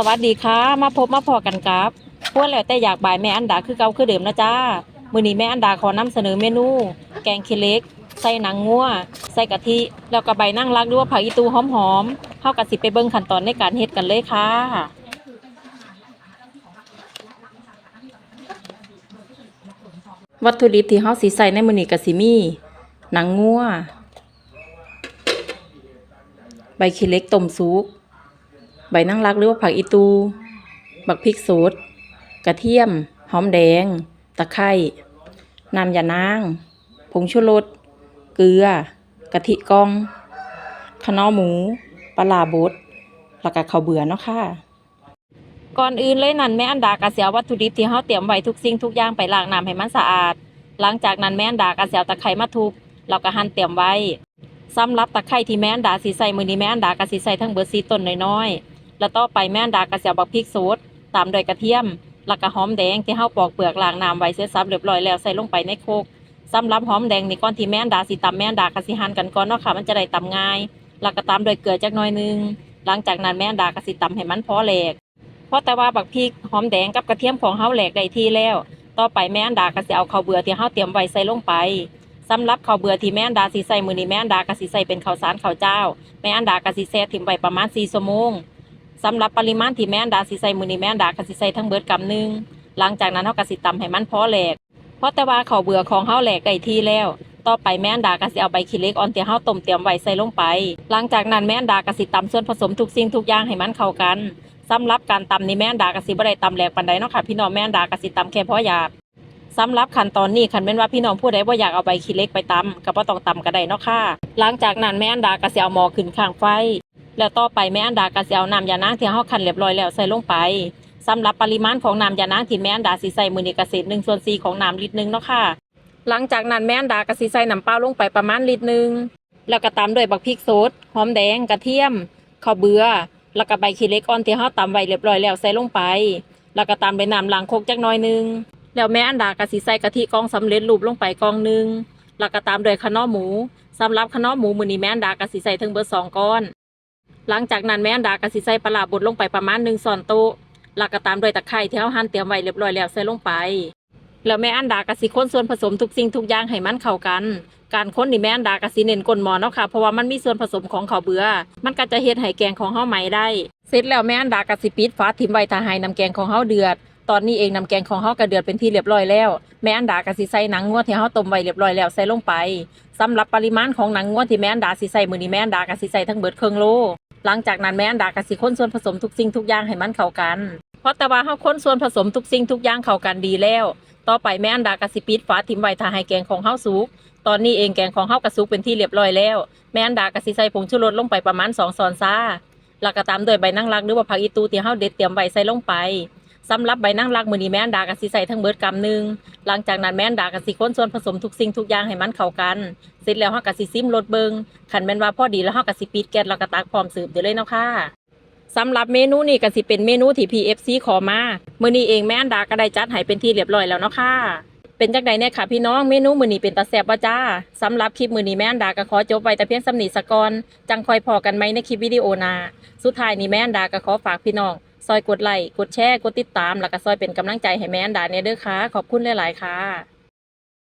สวัสดีค่ะ มาพบมาพอกันครับพวกแล้วแต่อยากบ่ายแม่อันดาคือเก่าคือเดิมนะจ้า มื้อนี้แม่อันดาขอนำเสนอเมนู แกงขี้เล็ก ใส่หนังงัว ใส่กะทิ แล้วก็ใบนั่งรักหรือว่าผักอีตูหอมๆเฮาก็สิไปเบิ่งขั้นตอนในการเฮ็ดกันเลยค่ะวัตถุดิบที่เฮาสิใส่ในมื้อนี้ก็สิมีหนังงัว ใบขี้เล็กต้มสุก ใบนั่งรักหรือว่าผักอีตู บักพริกสดกระเทียม หอมแดง ตะไคร้น้ำยานาง ผงชูรส เกลือ กะทิกอง ขนอหมู ปลาบดแล้วก็ข้าวเบื่อเนาะค่ะก่อนอื่นเลยนั่นแม่อันดากระเสียววัตถุดิบที่เฮาเตรียมไว้ทุกสิ่งทุกอย่างไปล้างน้ำให้มันสะอาด หลังจากนั้นแม่อันดากระเสียวตะไคร้มาทุบแล้วก็หั่นเตรียมไว้สำหรับตะไคร้ที่แม่อันดาสิใส่มือนี้แม่อันดากะสิใส่ทั้งเบิด4ต้นน้อยๆ แล้วต่อไปแม่นดากระเสียวบักพริกสดตามด้วยกระเทียมแล้วก็หอมแดงที่เฮาปอกเปลือกล้างน้ำไว้เสร็จสับเรียบร้อยแล้วใส่ลงไปในโคกสำหรับหอมแดงนี่ก่อนที่แม่นดาสิตำแม่นดากระสิหั่นกันก่อนเนาะค่ะ มันจะได้ตำง่าย แล้วก็ตามด้วยเกลือจักหน่อยหนึง หลังจากนั้นแม่นดากระสิตำให้มันพอแหลกเพราะแต่ว่าบักพริกหอมแดงกับกระเทียมของเฮาแหลกได้ที่แล้ว ต่อไปแม่นดาก็สิเอาข้าวเบื่อที่เฮาเตรียมไว้ใส่ลงไปสำหรับข้าวเบื่อที่แม่นดาสิใส่มือนี้แม่นดาก็สิใส่เป็นข้าวสารข้าวเจ้า แม่นดาก็สิแช่ทิ้งไว้ประมาณ4ชั่วโมง สำหรับปริมาณที่แม่นดาสิใส่มือนี้แม่นดาก็สิใส่ทั้งเบิดกำหนึงหลังจากนั้นเฮาก็สิตำให้มันพอแหลกเพราะแต่ว่าข้าวเบื่อของเฮาแหลกได้ที่แล้ว ต่อไปแม่นดาก็สิเอาใบขี้เล็กออนที่เฮาต้มเตรียมไว้ใส่ลงไป หลังจากนั้นแม่นดาก็สิตำส่วนผสมทุกสิ่งทุกอย่างให้มันเข้ากันสำหรับการตำนี่แม่นดากะสิบ่ได้ตำแหลกปานใดเนาะค่ะพี่น้องแม่นดากะสิตำแค่พออยากสำหรับขั้นตอนนี้คันแม่นว่าพี่น้องผู้ใดบ่อยากเอาใบขี้เล็กไปตำก็บ่ต้องตำก็ได้เนาะค่ะ หลังจากนั้นแม่นดากะสิเอาหม้อขึ้นข้างไฟ แล้วต่อไปแม่นดากะสิเอาน้ำยานางที่เฮาคั้นเรียบร้อยแล้วใส่ลงไปสำหรับปริมาณของน้ำยานางที่แม่นดาสิใส่มื้อนี้ก็สิ1ส่วน4ของน้ำลิตรหนึงเนาะค่ะ หลังจากนั้นแม่นดากะสิใส่น้ำเปล่าลงไปประมาณลิตรหนึงแล้วก็ตามด้วยบักพริกสดหอมแดงกระเทียมข้าวเบื่อแล้วก็ใบขี้เล็กอ่อนที่เฮาตำไว้เรียบร้อยแล้วใส่ลงไป แล้วก็ตามด้วยน้ำล้างโคกจักหน่อยหนึงแล้วแม่อันดาก็สิใส่กะทิกองสำเร็จรูปลงไปกองหนึ่งแล้วก็ตามด้วยขนอหมูสำหรับขนอหมูมื้อนี้แม่อันดาก็สิใส่ถึงเบิดสองก้อน หลังจากนั้นแม่อันดาก็สิใส่ปลาร้าบดลงไปประมาณ1ช้อนโต๊ะแล้วก็ตามด้วยตะไคร้ที่เฮาหั่นเตรียมไว้เรียบร้อยแล้วใส่ลงไป แล้วแม่อันดากะสิค้นส่วนผสมทุกสิ่งทุกอย่างให้มันเข้ากัน การค้นนี่แม่อันดากะสิเน้นก้นหมอเนาะค่ะ เพราะว่ามันมีส่วนผสมของข้าวเบื่อ มันก็จะเฮ็ดให้แกงของเฮาไหมได้ เสร็จแล้วแม่อันดากะสิปิดฝาทิ้มไว้ถ้าให้น้ำแกงของเฮาเดือด ตอนนี้เองน้ำแกงของเฮาก็เดือดเป็นที่เรียบร้อยแล้ว แม่อันดากะสิใส่หนังงัวที่เฮาต้มไว้เรียบร้อยแล้วใส่ลงไปสำหรับปริมาณของหนังงัวที่แม่อันดาสิใส่มื้อนี้แม่อันดากะสิใส่ทั้งเบิดเครึ่องโล หลังจากนั้นแม่อันดากะสิคนส่วนผสมทุกสิ่งทุกอย่างให้มันเข้ากัน เพราะแต่ว่าเฮาคนส่วนผสมทุกสิ่งทุกอย่างเข้ากันดีแล้ว ต่อไปแม่อันดากะสิปิดฝาทิ้งไว้ถ้าให้แกงของเฮาสุกตอนนี้เองแกงของเฮากระซุกเป็นที่เรียบร้อยแล้ว แม่อันดากะสิใส่ผงชูรสลงไปประมาณ2ช้อนซาแล้วก็ตามด้วยใบนางรักหรือว่าผักอีตูที่เฮาเด็ดเตรียมไว้ใส่ลงไป สำหรับใบนางรักมือนี้แม่นดากะสิใส่ทั้งเบิดกำหนึ่งหลังจากนั้นแม่นดากะสิคนส่วนผสมทุกสิ่งทุกอย่างให้มันเข้ากัน เสร็จแล้วเฮากะสิซิมรสเบิงคันแม่นว่าพอดีแล้วเฮากะสิปิดแก๊สแล้วก็ตักพร้อมเสิร์ฟได้เลยเนาะค่ะสำหรับเมนูนี้ก็สิเป็นเมนูที่ PFC ขอมามื้อนี้เองแม่นดาก็ได้จัดให้เป็นที่เรียบร้อยแล้วเนาะค่ะเป็นจังใดเนี่ยค่ะพี่น้องเมนูมือนี้เป็นตาแซบบ่จ้าสำหรับคลิปมือนี้แม่นดาก็ขอจบไว้แต่เพียงสำนีสะกอนจังคอยพอกันไหมในคลิปวิดีโอนาสุดท้ายนี้แม่นดาก็ขอฝากพี่น้อง ซอยกดไลค์กดแชร์กดติดตาม แล้วก็ซอยเป็นกำลังใจให้แม่อันดาเนี่ยเด้อค่ะ ขอบคุณหลาย ๆ ค่ะ